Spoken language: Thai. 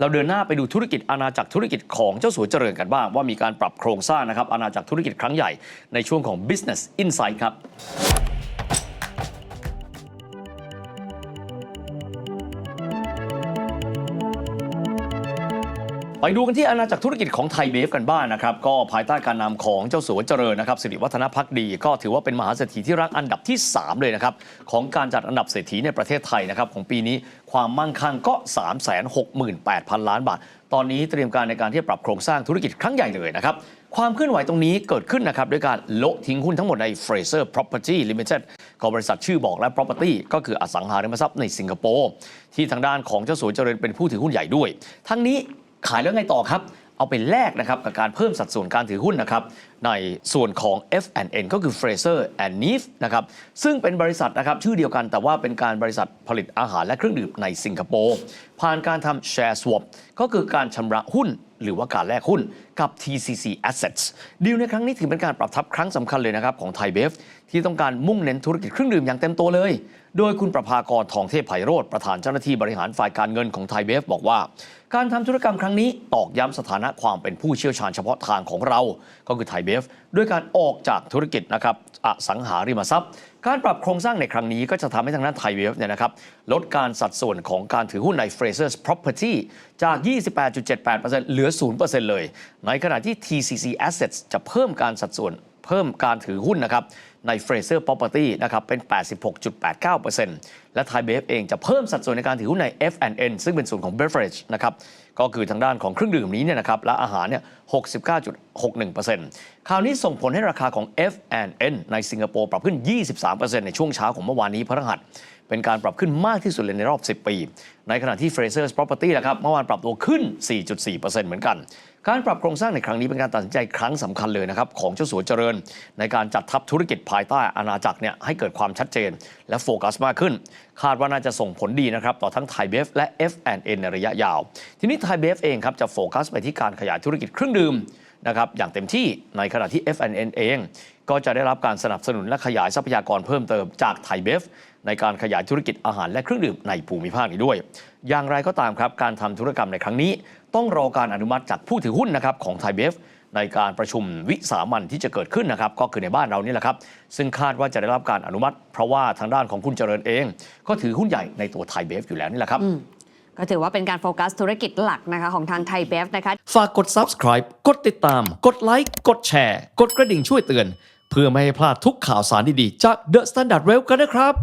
เราเดินหน้าไปดูธุรกิจอาณาจักรธุรกิจของเจ้าสัวเจริญกันบ้าง ว่ามีการปรับโครงสร้างนะครับอาณาจักรธุรกิจครั้งใหญ่ในช่วงของ Business Insight ครับ ไปดูกันที่อาณาจักรธุรกิจของไทยเบฟกันบ้างนะครับ ก็ภายใต้การนำของเจ้าสัวเจริญนะครับสิริวัฒนพักดี ก็ถือว่าเป็นมหาเศรษฐีที่รักอันดับที่ 3 เลยนะครับ ของการจัดอันดับเศรษฐีในประเทศไทยนะครับ ของปีนี้ความมั่งคั่งก็ 368,000 ล้านบาท ตอนนี้เตรียมการในการที่จะปรับโครงสร้างธุรกิจครั้งใหญ่เลยนะครับความเคลื่อนไหวตรงนี้เกิดขึ้นนะครับด้วยการโละทิ้งหุ้นทั้งหมดใน Fraser Property Limited ก็บริษัทชื่อบอกและ Property ก็คืออสังหาริมทรัพย์ในสิงคโปร์ที่ทางด้านของเจ้าสัวเจริญเป็นผู้ถือหุ้นใหญ่ด้วย ทั้งนี้ ขายแล้วไงต่อครับ เอาไปแลกนะครับกับการเพิ่มสัดส่วนการถือหุ้นนะครับในส่วนของ F&N ก็คือ Fraser and Neef นะครับซึ่งเป็นบริษัทนะครับชื่อเดียวกันแต่ว่าเป็นการบริษัทผลิตอาหารและเครื่องดื่มในสิงคโปร์ผ่านการทำ Share Swap ก็คือการชำระหุ้นหรือว่าการแลกหุ้นกับ TCC Assets ดีลในครั้งนี้ถือเป็นการปรับทับครั้งสำคัญเลยนะครับของไทยเบฟที่ต้องการมุ่งเน้นธุรกิจเครื่องดื่มอย่างเต็มตัวเลย โดยคุณประภากรทองเทพไพโรธประธานเจ้าหน้าที่บริหารฝ่ายการเงินของไทยเบฟบอกว่า การทำธุรกรรมครั้งนี้ตอกย้ำสถานะความเป็นผู้เชี่ยวชาญเฉพาะทางของเรา ก็คือไทยเบฟด้วยการออกจากธุรกิจนะครับอสังหาริมทรัพย์ การปรับโครงสร้างในครั้งนี้ก็จะทำให้ทางด้านไทยเบฟเนี่ยนะครับลดการสัดส่วนของการถือหุ้นใน Fraser's Property จาก 28.78%เหลือ0%เลย ในขณะที่ TCC Assets จะเพิ่มการสัดส่วน เพิ่มการถือหุ้นนะครับ ใน Fraser Property นะครับเป็น 86.89%และไทยเบฟเองจะเพิ่มสัดส่วนในการถือหุ้นใน F&N ซึ่งเป็นส่วนของ Beverage นะครับก็คือทางด้านของเครื่องดื่มนี้เนี่ยนะครับและอาหารเนี่ย 69.61%คราวนี้ส่งผลให้ราคาของ F&N ในสิงคโปร์ปรับขึ้น 23%ในช่วงเช้าของเมื่อวานนี้พฤหัส เป็นการปรับขึ้นมากที่สุดเลยในรอบ 10 ปี ในขณะที่ Fraser's Property นะครับเมื่อวานปรับตัวขึ้น 4.4%เหมือนกันการปรับโครงสร้างในครั้งนี้เป็นการตัดสินใจครั้งสำคัญเลยนะครับของเจ้าสัวเจริญ ในการจัดทัพธุรกิจภายใต้อาณาจักรเนี่ยให้เกิดความชัดเจน และโฟกัสมากขึ้น คาดว่าน่าจะส่งผลดีนะครับต่อทั้งไทยเบฟและ F&N ในระยะยาว ทีนี้ไทยเบฟเองครับจะโฟกัสไปที่การขยายธุรกิจเครื่องดื่มนะครับอย่างเต็มที่ในขณะที่ F&N เอง ก็จะได้รับการสนับสนุนและขยายทรัพยากรเพิ่มเติมจากไทยเบฟในการขยายธุรกิจอาหารและเครื่องดื่มในภูมิภาคนี้ด้วย อย่างไรก็ตามครับการทำธุรกรรมในครั้งนี้ ต้องรอการอนุมัติจากผู้ถือหุ้นนะครับของไทยเบฟ ในการประชุมวิสามันที่จะเกิดขึ้นนะครับ ก็คือในบ้านเรานี่แหละครับ ซึ่งคาดว่าจะได้รับการอนุมัติ เพราะว่าทางด้านของคุณเจริญเอง ก็ถือหุ้นใหญ่ในตัวไทยเบฟอยู่แล้วนี่แหละครับก็ถือว่าเป็นการโฟกัสธุรกิจหลักนะคะของทางไทยเบฟนะคะ ฝากกด subscribe กดติดตาม กดไลค์ กดแชร์ กดกระดิ่งช่วยเตือน เพื่อไม่ให้พลาดทุกข่าวสารดีๆ จาก The Standard Well กันนะครับ